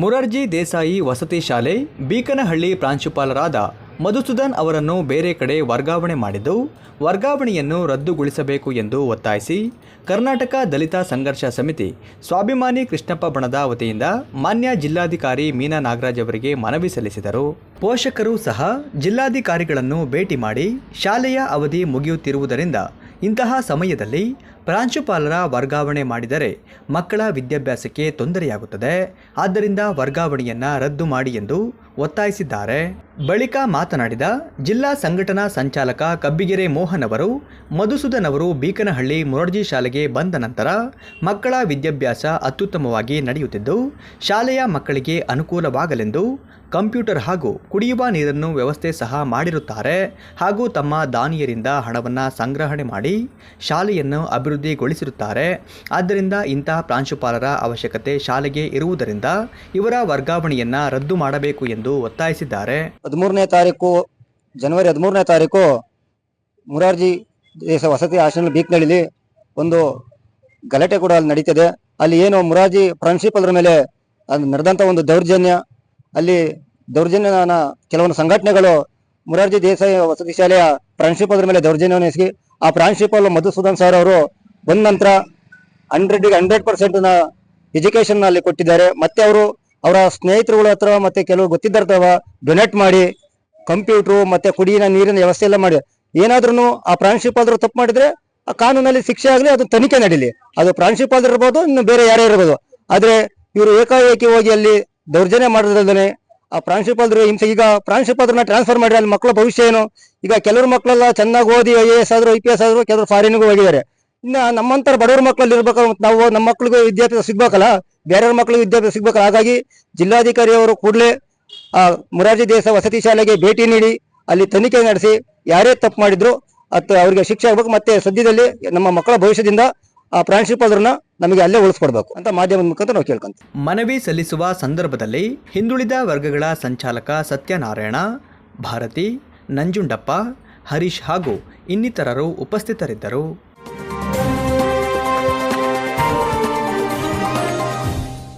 ಮುರಾರ್ಜಿ ದೇಸಾಯಿ ವಸತಿ ಶಾಲೆ, ಬೀಕನಹಳ್ಳಿ ಪ್ರಾಂಶುಪಾಲರಾದ ಮಧುಸೂದನ್ ಅವರನ್ನು ಬೇರೆ ಕಡೆ ವರ್ಗಾವಣೆ ಮಾಡಿದ್ದು, ವರ್ಗಾವಣೆಯನ್ನು ರದ್ದುಗೊಳಿಸಬೇಕು ಎಂದು ಒತ್ತಾಯಿಸಿ, ಕರ್ನಾಟಕ ದಲಿತ ಸಂಘರ್ಷ ಸಮಿತಿ ಸ್ವಾಭಿಮಾನಿ ಕೃಷ್ಣಪ್ಪ ಬಣದ ವತಿಯಿಂದ ಮಾನ್ಯ ಜಿಲ್ಲಾಧಿಕಾರಿ ಮೀನಾ ನಾಗರಾಜ್ ಅವರಿಗೆ ಮನವಿ ಸಲ್ಲಿಸಿದರು. ಪೋಷಕರು ಸಹ ಜಿಲ್ಲಾಧಿಕಾರಿಗಳನ್ನು ಭೇಟಿ ಮಾಡಿ ಶಾಲೆಯ ಅವಧಿ ಮುಗಿಯುತ್ತಿರುವುದರಿಂದ ಇಂತಹ ಸಮಯದಲ್ಲಿ ಪ್ರಾಂಶುಪಾಲರ ವರ್ಗಾವಣೆ ಮಾಡಿದರೆ ಮಕ್ಕಳ ವಿದ್ಯಾಭ್ಯಾಸಕ್ಕೆ ತೊಂದರೆಯಾಗುತ್ತದೆ. ಆದ್ದರಿಂದ ವರ್ಗಾವಣೆಯನ್ನ ರದ್ದು ಮಾಡಿ ಎಂದು ಒತ್ತಾಯಿಸಿದ್ದಾರೆ. ಬಳಿಕ ಮಾತನಾಡಿದ ಜಿಲ್ಲಾ ಸಂಘಟನಾ ಸಂಚಾಲಕ ಕಬ್ಬಿಗೆರೆ ಮೋಹನ್ ಅವರು, ಮಧುಸೂದನ್ ಅವರು ಬೀಕನಹಳ್ಳಿ ಮುರಡ್ಜಿ ಶಾಲೆಗೆ ಬಂದ ನಂತರ ಮಕ್ಕಳ ವಿದ್ಯಾಭ್ಯಾಸ ಅತ್ಯುತ್ತಮವಾಗಿ ನಡೆಯುತ್ತಿದ್ದು, ಶಾಲೆಯ ಮಕ್ಕಳಿಗೆ ಅನುಕೂಲವಾಗಲೆಂದು ಕಂಪ್ಯೂಟರ್ ಹಾಗೂ ಕುಡಿಯುವ ನೀರನ್ನು ವ್ಯವಸ್ಥೆ ಸಹ ಮಾಡಿರುತ್ತಾರೆ ಹಾಗೂ ತಮ್ಮ ದಾನಿಯರಿಂದ ಹಣವನ್ನು ಸಂಗ್ರಹಣೆ ಮಾಡಿ ಶಾಲೆಯನ್ನು ಅಭಿವೃದ್ಧಿಗೊಳಿಸಿರುತ್ತಾರೆ. ಆದ್ದರಿಂದ ಇಂತಹ ಪ್ರಾಂಶುಪಾಲರ ಅವಶ್ಯಕತೆ ಶಾಲೆಗೆ ಇರುವುದರಿಂದ ಇವರ ವರ್ಗಾವಣೆಯನ್ನ ರದ್ದು ಮಾಡಬೇಕು ಎಂದು ಒತ್ತಾಯಿಸಿದ್ದಾರೆ. ಹದಿಮೂರನೇ ತಾರೀಕು, ಜನವರಿ ಹದಿಮೂರನೇ ತಾರೀಕು ಮುರಾರ್ಜಿ ದೇಶ ವಸತಿ ಆಶ್ರಮ ಬೀಕ್ನಳ್ಳಿಲಿ ಒಂದು ಗಲಾಟೆ ಕೂಡ ಅಲ್ಲಿ ನಡೀತದೆ. ಅಲ್ಲಿ ಏನು ಮುರಾರ್ಜಿ ಪ್ರಾಂಶುಪಾಲರ ಮೇಲೆ ಅದು ನಡೆದಂತ ಒಂದು ದೌರ್ಜನ್ಯ, ಅಲ್ಲಿ ದೌರ್ಜನ್ಯನ ಕೆಲವೊಂದು ಸಂಘಟನೆಗಳು ಮುರಾರ್ಜಿ ದೇಸಾಯಿ ವಸತಿ ಶಾಲೆಯ ಪ್ರಾಂಶುಪಾಲರ ಮೇಲೆ ದೌರ್ಜನ್ಯವನ್ನು ಆ ಪ್ರಾಂಶುಪಾಲ ಮಧುಸೂದನ್ ಸರ್ ಅವರು ಬಂದ ನಂತರ ಹಂಡ್ರೆಡ್ ಹಂಡ್ರೆಡ್ ಪರ್ಸೆಂಟ್ನ ಎಜುಕೇಶನ್ ಅಲ್ಲಿ ಕೊಟ್ಟಿದ್ದಾರೆ. ಮತ್ತೆ ಅವರು ಅವರ ಸ್ನೇಹಿತರುಗಳ ಹತ್ರ ಮತ್ತೆ ಕೆಲವು ಗೊತ್ತಿದ್ದರ್ತವ ಡೊನೇಟ್ ಮಾಡಿ ಕಂಪ್ಯೂಟರ್ ಮತ್ತೆ ಕುಡಿಯಿನ ನೀರಿನ ವ್ಯವಸ್ಥೆ ಎಲ್ಲ ಮಾಡಿ. ಏನಾದ್ರೂ ಆ ಪ್ರಾಂಶುಪಾಲರು ತಪ್ಪು ಮಾಡಿದ್ರೆ ಆ ಕಾನೂನಲ್ಲಿ ಶಿಕ್ಷೆ ಆಗಲಿ, ಅದು ತನಿಖೆ ನಡೀಲಿ. ಅದು ಪ್ರಾಂಶುಪಾಲರು ಇರ್ಬೋದು, ಇನ್ನು ಬೇರೆ ಯಾರೇ ಇರ್ಬೋದು. ಆದ್ರೆ ಇವರು ಏಕಾಏಕಿ ಹೋಗಿ ಅಲ್ಲಿ ದೌರ್ಜನ್ಯ ಮಾಡೋದಲ್ಲದೆ ಆ ಪ್ರಾಂಶುಪಾಲರು ಹಿಂಸೆ. ಈಗ ಪ್ರಾಂಶುಪಾಲರನ್ನ ಟ್ರಾನ್ಸ್ಫರ್ ಮಾಡಿದ್ರೆ ಅಲ್ಲಿ ಮಕ್ಕಳ ಭವಿಷ್ಯ ಏನು? ಈಗ ಕೆಲವರು ಮಕ್ಕಳೆಲ್ಲ ಚೆನ್ನಾಗಿ ಓದಿ ಐ ಎ ಎಸ್ ಆದ್ರು ಐ ಪಿ ಎಸ್ ಆದ್ರು ಕೆಲವರು ಫಾರಿನ್ಗೂ ಹೋಗಿದ್ದಾರೆ. ಇನ್ನ ನಮ್ಮಂತರ ಬಡವರ ಮಕ್ಕಳಲ್ಲಿ ಇರ್ಬೇಕು ನಾವು ನಮ್ಮ ಮಕ್ಕಳಿಗೆ ವಿದ್ಯಾಭ್ಯಾಸ ಸಿಗ್ಬೇಕಲ್ಲ? ಬೇರೆಯವ್ರ ಮಕ್ಕಳಿಗೆ ವಿದ್ಯಾಭ್ಯಾಸ ಸಿಗ್ಬೇಕಲ್ಲ? ಹಾಗಾಗಿ ಜಿಲ್ಲಾಧಿಕಾರಿಯವರು ಕೂಡಲೇ, ಆ, ಮುರಾರ್ಜಿ ದೇಸ ವಸತಿ ಶಾಲೆಗೆ ಭೇಟಿ ನೀಡಿ, ಅಲ್ಲಿ ತನಿಖೆ ನಡೆಸಿ, ಯಾರೇ ತಪ್ಪು ಮಾಡಿದ್ರು ಅತ್ ಅವರಿಗೆ ಶಿಕ್ಷೆ ಆಗ್ಬೇಕು. ಮತ್ತೆ ಸದ್ಯದಲ್ಲಿ ನಮ್ಮ ಮಕ್ಕಳ ಭವಿಷ್ಯದಿಂದ ಆ ಪ್ರಾಂಶುಪಾಲರನ್ನ ನಮಗೆ ಅಲ್ಲೇ ಉಳಿಸ್ಕೊಡ್ಬೇಕು ಅಂತ ಮಾಧ್ಯಮದ ಮುಖಾಂತರ ನಾವು ಕೇಳ್ಕೊಂತ ಮನವಿ ಸಲ್ಲಿಸುವ ಸಂದರ್ಭದಲ್ಲಿ ಹಿಂದುಳಿದ ವರ್ಗಗಳ ಸಂಚಾಲಕ ಸತ್ಯನಾರಾಯಣ, ಭಾರತಿ, ನಂಜುಂಡಪ್ಪ, ಹರೀಶ್ ಹಾಗೂ ಇನ್ನಿತರರು ಉಪಸ್ಥಿತರಿದ್ದರು.